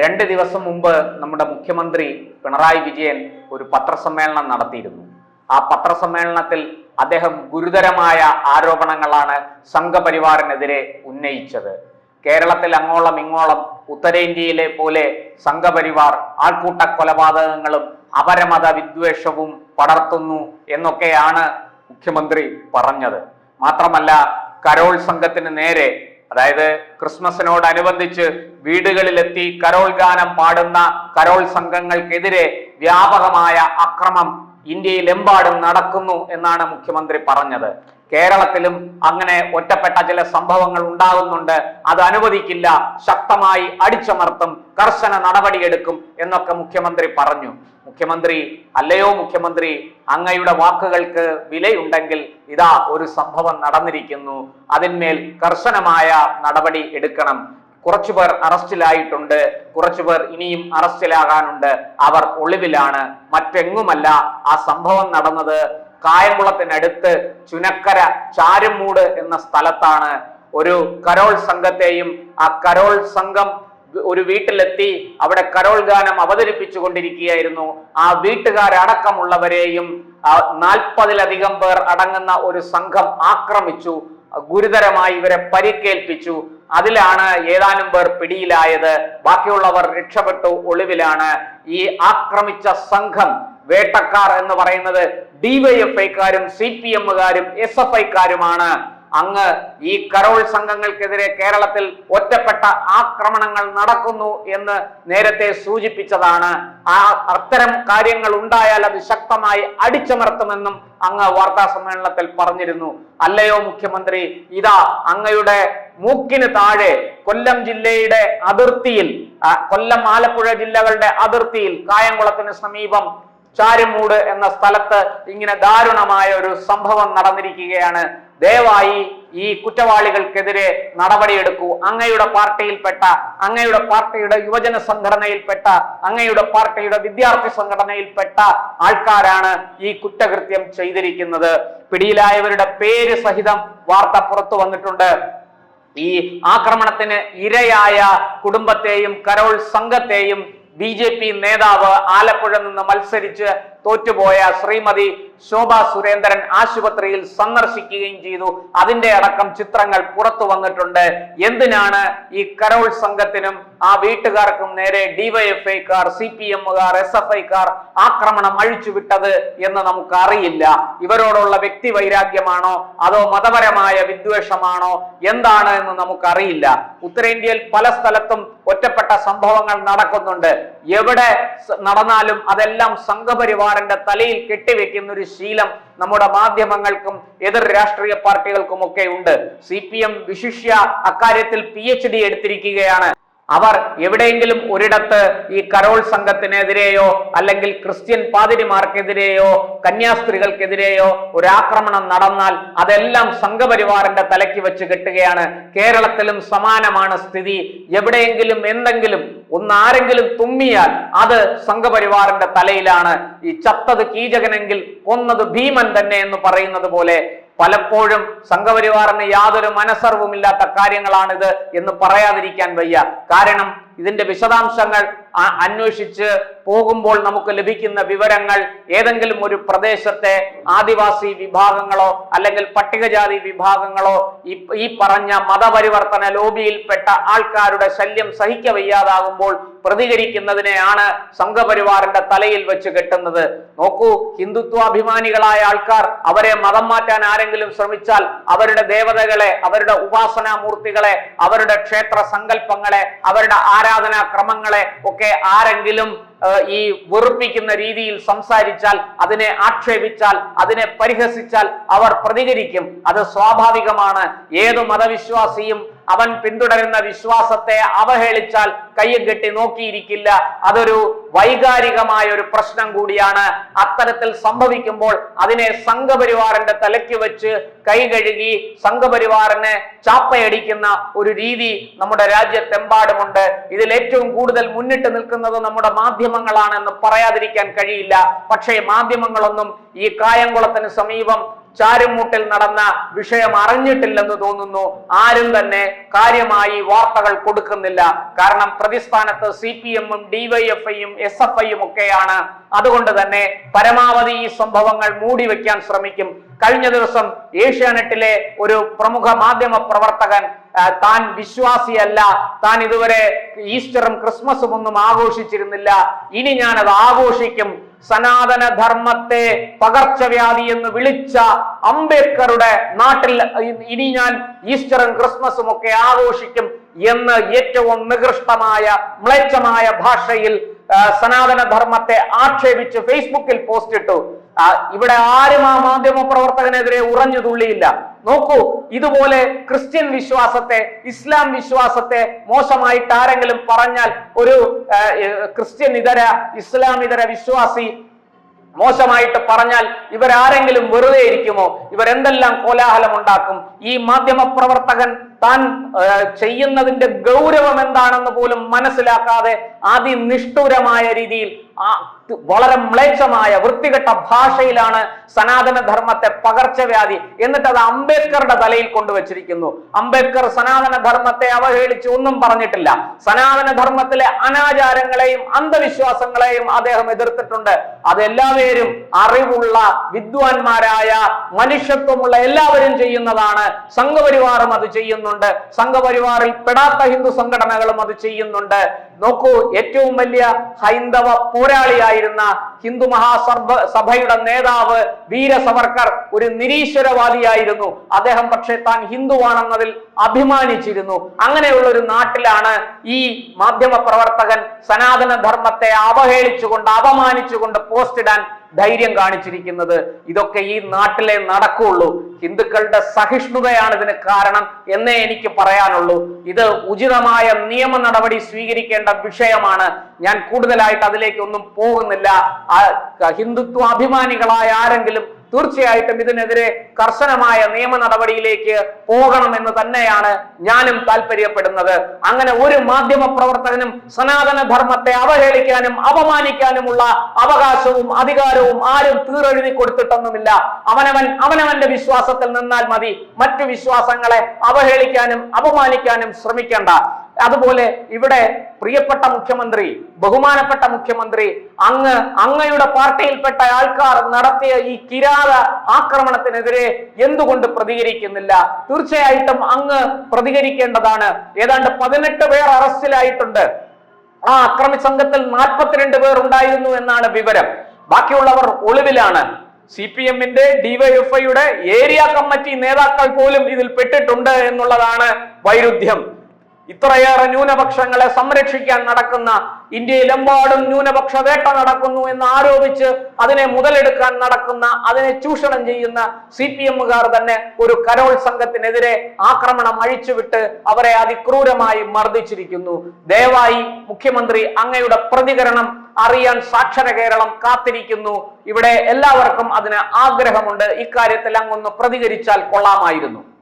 രണ്ട് ദിവസം മുമ്പ് നമ്മുടെ മുഖ്യമന്ത്രി പിണറായി വിജയൻ ഒരു പത്രസമ്മേളനം നടത്തിയിരുന്നു. ആ പത്രസമ്മേളനത്തിൽ അദ്ദേഹം ഗുരുതരമായ ആരോപണങ്ങളാണ് സംഘപരിവാറിനെതിരെ ഉന്നയിച്ചത്. കേരളത്തിൽ അങ്ങോളം ഇങ്ങോളം ഉത്തരേന്ത്യയിലെ പോലെ സംഘപരിവാർ ആൾക്കൂട്ട കൊലപാതകങ്ങളും അപരമത വിദ്വേഷവും പടർത്തുന്നു എന്നൊക്കെയാണ് മുഖ്യമന്ത്രി പറഞ്ഞത്. മാത്രമല്ല കരോൾ സംഘത്തിന് നേരെ അതായത് ക്രിസ്മസിനോടനുബന്ധിച്ച് വീടുകളിലെത്തി കരോൾ ഗാനം പാടുന്ന കരോൾ സംഘങ്ങൾക്കെതിരെ വ്യാപകമായ അക്രമം ഇന്ത്യയിലെമ്പാടും നടക്കുന്നു എന്നാണ് മുഖ്യമന്ത്രി പറഞ്ഞത്. കേരളത്തിലും അങ്ങനെ ഒറ്റപ്പെട്ട ചില സംഭവങ്ങൾ ഉണ്ടാകുന്നുണ്ട്. അത് അനുവദിക്കില്ല. ശക്തമായി അടിച്ചമർത്തും കർശന നടപടിയെടുക്കും എന്നൊക്കെ മുഖ്യമന്ത്രി പറഞ്ഞു. മുഖ്യമന്ത്രി അല്ലയോ മുഖ്യമന്ത്രി അങ്ങയുടെ വാക്കുകൾക്ക് വിലയുണ്ടെങ്കിൽ ഇതാ ഒരു സംഭവം നടന്നിരിക്കുന്നു. അതിന്മേൽ കർശനമായ നടപടി എടുക്കണം. കുറച്ചുപേർ അറസ്റ്റിലായിട്ടുണ്ട്. കുറച്ചുപേർ ഇനിയും അറസ്റ്റിലാകാനുണ്ട്. അവർ ഒളിവിലാണ്. മറ്റെങ്ങുമല്ല ആ സംഭവം നടന്നത്. കായംകുളത്തിനടുത്ത് ചുനക്കര ചാരുമൂട് എന്ന സ്ഥലത്താണ് ഒരു കരോൾ സംഘത്തെയും ആ കരോൾ സംഘം ഒരു വീട്ടിലെത്തി അവിടെ കരോൾ ഗാനം അവതരിപ്പിച്ചു കൊണ്ടിരിക്കുകയായിരുന്നു ആ വീട്ടുകാരടക്കമുള്ളവരെയും നാൽപ്പതിലധികം പേർ അടങ്ങുന്ന ഒരു സംഘം ആക്രമിച്ചു. ഗുരുതരമായി ഇവരെ പരിക്കേൽപ്പിച്ചു. അതിലാണ് ഏതാനും പേർ പിടിയിലായത്. ബാക്കിയുള്ളവർ രക്ഷപ്പെട്ടു. ഒളിവിലാണ്. ഈ ആക്രമിച്ച സംഘം വേട്ടക്കാർ എന്ന് പറയുന്നത് ഡിവൈഎഫ്ഐക്കാരും സി പി എമ്മുകാരും എസ് എഫ് ഐക്കാരുമാണ്. അങ്ങ് ഈ കരോൾ സംഘങ്ങൾക്കെതിരെ കേരളത്തിൽ ഒറ്റപ്പെട്ട ആക്രമണങ്ങൾ നടക്കുന്നു എന്ന് നേരത്തെ സൂചിപ്പിച്ചതാണ്. ആ അത്തരം കാര്യങ്ങൾ ഉണ്ടായാൽ അത് ശക്തമായി അടിച്ചമർത്തുമെന്നും അങ്ങ് വാർത്താ സമ്മേളനത്തിൽ പറഞ്ഞിരുന്നു. അല്ലയോ മുഖ്യമന്ത്രി ഇതാ അങ്ങയുടെ മൂക്കിന് താഴെ കൊല്ലം ജില്ലയുടെ അതിർത്തിയിൽ കൊല്ലം ആലപ്പുഴ ജില്ലകളുടെ അതിർത്തിയിൽ കായംകുളത്തിന് സമീപം ചാരുമൂട് എന്ന സ്ഥലത്ത് ഇങ്ങനെ ദാരുണമായ ഒരു സംഭവം നടന്നിരിക്കുകയാണ്. ദയവായി ഈ കുറ്റവാളികൾക്കെതിരെ നടപടിയെടുക്കൂ. അങ്ങയുടെ പാർട്ടിയിൽപ്പെട്ട അങ്ങയുടെ പാർട്ടിയുടെ യുവജന സംഘടനയിൽപ്പെട്ട അങ്ങയുടെ പാർട്ടിയുടെ വിദ്യാർത്ഥി സംഘടനയിൽപ്പെട്ട ആൾക്കാരാണ് ഈ കുറ്റകൃത്യം ചെയ്തിരിക്കുന്നത്. പിടിയിലായവരുടെ പേര് സഹിതം വാർത്ത പുറത്തു വന്നിട്ടുണ്ട്. ഈ ആക്രമണത്തിന് ഇരയായ കുടുംബത്തെയും കരോൾ സംഘത്തെയും ബി ജെ പി നേതാവ് ആലപ്പുഴ നിന്ന് മത്സരിച്ച് തോറ്റുപോയ ശ്രീമതി ശോഭ സുരേന്ദ്രൻ ആശുപത്രിയിൽ സന്ദർശിക്കുകയും ചെയ്തു. അതിന്റെ അടക്കം ചിത്രങ്ങൾ പുറത്തു വന്നിട്ടുണ്ട്. എന്തിനാണ് ഈ കരോൾ സംഘത്തിനും ആ വീട്ടുകാർക്കും നേരെ ഡിവൈഎഫ്ഐക്കാർ സി പി എമ്മുകാർ എസ് എഫ് ഐക്കാർ ആക്രമണം അഴിച്ചുവിട്ടത് എന്ന് നമുക്ക് അറിയില്ല ഇവരോടുള്ള വ്യക്തി വൈരാഗ്യമാണോ? അതോ മതപരമായ വിദ്വേഷമാണോ? എന്താണ് എന്ന് നമുക്കറിയില്ല. ഉത്തരേന്ത്യയിൽ പല സ്ഥലത്തും ഒറ്റപ്പെട്ട സംഭവങ്ങൾ നടക്കുന്നുണ്ട്. എവിടെ നടന്നാലും അതെല്ലാം സംഘപരിവാറിന്റെ തലയിൽ കെട്ടിവെക്കുന്ന ഒരു ശീലം നമ്മുടെ മാധ്യമങ്ങൾക്കും എതിർ രാഷ്ട്രീയ പാർട്ടികൾക്കും ഒക്കെ ഉണ്ട്. സി പി എം വിശിഷ്യ അക്കാര്യത്തിൽ പി എച്ച് ഡി എടുത്തിരിക്കുകയാണ്. അവർ എവിടെയെങ്കിലും ഒരിടത്ത് ഈ കരോൾ സംഘത്തിനെതിരെയോ അല്ലെങ്കിൽ ക്രിസ്ത്യൻ പാതിരിമാർക്കെതിരെയോ കന്യാസ്ത്രീകൾക്കെതിരെയോ ഒരു ആക്രമണം നടന്നാൽ അതെല്ലാം സംഘപരിവാറിന്റെ തലയ്ക്ക് വെച്ച് കെട്ടുകയാണ്. കേരളത്തിലും സമാനമാണ് സ്ഥിതി. എവിടെയെങ്കിലും എന്തെങ്കിലും ഒന്നാരെങ്കിലും തുമ്മിയാൽ അത് സംഘപരിവാറിന്റെ തലയിലാണ്. ഈ ചത്തത് കീചകനെങ്കിൽ കൊന്നത് ഭീമൻ തന്നെ എന്ന് പറയുന്നത് പോലെ പലപ്പോഴും സംഘപരിവാറിന് യാതൊരു മനസ്സർവുമില്ലാത്ത കാര്യങ്ങളാണിത് എന്ന് പറയാതിരിക്കാൻ വയ്യ. കാരണം ഇതിന്റെ വിശദാംശങ്ങൾ അന്വേഷിച്ച് പോകുമ്പോൾ നമുക്ക് ലഭിക്കുന്ന വിവരങ്ങൾ ഏതെങ്കിലും ഒരു പ്രദേശത്തെ ആദിവാസി വിഭാഗങ്ങളോ അല്ലെങ്കിൽ പട്ടികജാതി വിഭാഗങ്ങളോ ഈ പറഞ്ഞ മതപരിവർത്തന ലോബിയിൽപ്പെട്ട ആൾക്കാരുടെ ശല്യം സഹിക്ക വയ്യാതാകുമ്പോൾ പ്രതികരിക്കുന്നതിനെയാണ് സംഘപരിവാറിന്റെ തലയിൽ വെച്ച് കെട്ടുന്നത്. നോക്കൂ ഹിന്ദുത്വാഭിമാനികളായ ആൾക്കാർ അവരെ മതം മാറ്റാൻ ആരെങ്കിലും ശ്രമിച്ചാൽ അവരുടെ ദേവതകളെ അവരുടെ ഉപാസനാമൂർത്തികളെ അവരുടെ ക്ഷേത്ര സങ്കല്പങ്ങളെ അവരുടെ ആരാധനാ ക്രമങ്ങളെ ഒക്കെ ആരെങ്കിലും ഈ വെറുപ്പിക്കുന്ന രീതിയിൽ സംസാരിച്ചാൽ അതിനെ ആക്ഷേപിച്ചാൽ അതിനെ പരിഹസിച്ചാൽ അവർ പ്രതികരിക്കും. അത് സ്വാഭാവികമാണ്. ഏത് മതവിശ്വാസിയും അവൻ പിന്തുടരുന്ന വിശ്വാസത്തെ അവഹേളിച്ചാൽ കയ്യും കെട്ടി നോക്കിയിരിക്കില്ല. അതൊരു വൈകാരികമായ ഒരു പ്രശ്നം കൂടിയാണ്. അത്തരത്തിൽ സംഭവിക്കുമ്പോൾ അതിനെ സംഘപരിവാറിന്റെ തലയ്ക്ക് വെച്ച് കൈ കഴുകി സംഘപരിവാറിനെ ചാപ്പയടിക്കുന്ന ഒരു രീതി നമ്മുടെ രാജ്യത്തെമ്പാടുമുണ്ട്. ഇതിൽ ഏറ്റവും കൂടുതൽ മുന്നിട്ട് നിൽക്കുന്നത് നമ്മുടെ മാധ്യമങ്ങളാണ് എന്ന് പറയാതിരിക്കാൻ കഴിയില്ല. പക്ഷേ മാധ്യമങ്ങളൊന്നും ഈ കായംകുളത്തിന് സമീപം ചാരുമൂട്ടിൽ നടന്ന വിഷയം അറിഞ്ഞിട്ടില്ലെന്ന് തോന്നുന്നു. ആരും തന്നെ കാര്യമായി വാർത്തകൾ കൊടുക്കുന്നില്ല. കാരണം പ്രതിസ്ഥാനത്ത് സി പി എമ്മും ഡിവൈഎഫ്ഐയും എസ് എഫ് ഐയും ഒക്കെയാണ്. അതുകൊണ്ട് തന്നെ പരമാവധി ഈ സംഭവങ്ങൾ മൂടി വെക്കാൻ ശ്രമിക്കും. കഴിഞ്ഞ ദിവസം ഏഷ്യാനെറ്റിലെ ഒരു പ്രമുഖ മാധ്യമ പ്രവർത്തകൻ താൻ വിശ്വാസിയല്ല. താൻ ഇതുവരെ ഈസ്റ്ററും ക്രിസ്മസും ഒന്നും ആഘോഷിച്ചിരുന്നില്ല. ഇനി ഞാനത് ആഘോഷിക്കും. സനാതന ധർമ്മത്തെ പകർച്ചവ്യാധി എന്ന് വിളിച്ച അംബേദ്കറുടെ നാട്ടിൽ ഇനി ഞാൻ ഈസ്റ്ററും ക്രിസ്മസും ഒക്കെ ആഘോഷിക്കും എന്ന് ഏറ്റവും നികൃഷ്ടമായ മ്ലേച്ഛമായ ഭാഷയിൽ സനാതനധർമ്മത്തെ സനാതന ധർമ്മത്തെ ആക്ഷേപിച്ച് ഫേസ്ബുക്കിൽ പോസ്റ്റ് ഇട്ടു ഇവിടെ ആരും ആ മാധ്യമ പ്രവർത്തകനെതിരെ ഉറഞ്ഞു തുള്ളിയില്ല. നോക്കൂ ഇതുപോലെ ക്രിസ്ത്യൻ വിശ്വാസത്തെ ഇസ്ലാം വിശ്വാസത്തെ മോശമായിട്ട് ആരെങ്കിലും പറഞ്ഞാൽ ഒരു ക്രിസ്ത്യൻ ഇതര ഇസ്ലാം ഇതര വിശ്വാസി മോശമായിട്ട് പറഞ്ഞാൽ ഇവരാരെങ്കിലും വെറുതെ ഇരിക്കുമോ? ഇവരെന്തെല്ലാം കോലാഹലം ഉണ്ടാക്കും? ഈ മാധ്യമ പ്രവർത്തകൻ താൻ ചെയ്യുന്നതിന്റെ ഗൗരവം എന്താണെന്ന് പോലും മനസ്സിലാക്കാതെ അതിനിഷ്ഠുരമായ രീതിയിൽ ആ വളരെ മ്ലേച്ഛമായ വൃത്തികെട്ട ഭാഷയിലാണ് സനാതന ധർമ്മത്തെ പകർച്ചവ്യാധി എന്നിട്ട് അത് അംബേദ്കറുടെ തലയിൽ കൊണ്ടുവച്ചിരിക്കുന്നു. അംബേദ്കർ സനാതന ധർമ്മത്തെ അവഹേളിച്ച് ഒന്നും പറഞ്ഞിട്ടില്ല. സനാതന ധർമ്മത്തിലെ അനാചാരങ്ങളെയും അന്ധവിശ്വാസങ്ങളെയും അദ്ദേഹം എതിർത്തിട്ടുണ്ട്. അതെല്ലാവരും അറിവുള്ള വിദ്വാൻമാരായ മനുഷ്യത്വമുള്ള എല്ലാവരും ചെയ്യുന്നതാണ്. സംഘപരിവാറും അത് ചെയ്യുന്നുണ്ട്. സംഘപരിവാറിൽ പെടാത്ത ഹിന്ദു സംഘടനകളും അത് ചെയ്യുന്നുണ്ട്. നോക്കൂ ഏറ്റവും വലിയ ഹൈന്ദവ പോരാളിയായിരുന്ന ഹിന്ദു മഹാസർഭ സഭയുടെ നേതാവ് വീര സവർക്കർ ഒരു നിരീശ്വരവാദിയായിരുന്നു. അദ്ദേഹം പക്ഷേ താൻ ഹിന്ദുവാണെന്നതിൽ അഭിമാനിച്ചിരുന്നു. അങ്ങനെയുള്ള ഒരു നാട്ടിലാണ് ഈ മാധ്യമ പ്രവർത്തകൻ സനാതന ധർമ്മത്തെ അവഹേളിച്ചുകൊണ്ട് അപമാനിച്ചുകൊണ്ട് പോസ്റ്റ് ഇടാൻ ധൈര്യം കാണിച്ചിരിക്കുന്നത്. ഇതൊക്കെ ഈ നാട്ടിലെ നടക്കുള്ളൂ. ഹിന്ദുക്കളുടെ സഹിഷ്ണുതയാണ് ഇതിന് കാരണം എന്നേ എനിക്ക് പറയാനുള്ളൂ. ഇത് ഉചിതമായ നിയമ നടപടി സ്വീകരിക്കേണ്ട വിഷയമാണ്. ഞാൻ കൂടുതലായിട്ട് അതിലേക്കൊന്നും പോകുന്നില്ല. ഹിന്ദുത്വ അഭിമാനികളായ ആരെങ്കിലും തീർച്ചയായിട്ടും ഇതിനെതിരെ കർശനമായ നിയമ നടപടിയിലേക്ക് പോകണമെന്ന് തന്നെയാണ് ഞാനും താല്പര്യപ്പെടുന്നത്. അങ്ങനെ ഒരു മാധ്യമ പ്രവർത്തകനും സനാതന ധർമ്മത്തെ അവഹേളിക്കാനും അപമാനിക്കാനുമുള്ള അവകാശവും അധികാരവും ആരും തീറെഴുതി കൊടുത്തിട്ടൊന്നുമില്ല. അവനവൻ അവനവന്റെ വിശ്വാസത്തിൽ നിന്നാൽ മതി. മറ്റു വിശ്വാസങ്ങളെ അവഹേളിക്കാനും അപമാനിക്കാനും ശ്രമിക്കേണ്ട. അതുപോലെ ഇവിടെ പ്രിയപ്പെട്ട മുഖ്യമന്ത്രി ബഹുമാനപ്പെട്ട മുഖ്യമന്ത്രി അങ്ങ് അങ്ങയുടെ പാർട്ടിയിൽപ്പെട്ട ആൾക്കാർ നടത്തിയ ഈ കിരാത ആക്രമണത്തിനെതിരെ എന്തുകൊണ്ട് പ്രതികരിക്കുന്നില്ല? തീർച്ചയായിട്ടും അങ്ങ് പ്രതികരിക്കേണ്ടതാണ്. ഏതാണ്ട് പതിനെട്ട് പേർ അറസ്റ്റിലായിട്ടുണ്ട്. ആ അക്രമി സംഘത്തിൽ നാൽപ്പത്തിരണ്ട് പേർ ഉണ്ടായിരുന്നു എന്നാണ് വിവരം. ബാക്കിയുള്ളവർ ഒളിവിലാണ്. സി പി എമ്മിന്റെ ഡിവൈഎഫ്ഐയുടെ ഏരിയ കമ്മിറ്റി നേതാക്കൾ പോലും ഇതിൽ പെട്ടിട്ടുണ്ട് എന്നുള്ളതാണ് വൈരുദ്ധ്യം. ഇത്രയേറെ ന്യൂനപക്ഷങ്ങളെ സംരക്ഷിക്കാൻ നടക്കുന്ന ഇന്ത്യയിലെമ്പാടും ന്യൂനപക്ഷ വേട്ട നടക്കുന്നു എന്ന് ആരോപിച്ച് അതിനെ മുതലെടുക്കാൻ നടക്കുന്ന അതിനെ ചൂഷണം ചെയ്യുന്ന സി പി എമ്മുകാർ തന്നെ ഒരു കരോൾ സംഘത്തിനെതിരെ ആക്രമണം അഴിച്ചുവിട്ട് അവരെ അതിക്രൂരമായി മർദ്ദിച്ചിരിക്കുന്നു. ദയവായി മുഖ്യമന്ത്രി അങ്ങയുടെ പ്രതികരണം അറിയാൻ സാക്ഷര കേരളം കാത്തിരിക്കുന്നു. ഇവിടെ എല്ലാവർക്കും അതിന് ആഗ്രഹമുണ്ട്. ഇക്കാര്യത്തിൽ അങ്ങൊന്ന് പ്രതികരിച്ചാൽ കൊള്ളാമായിരുന്നു.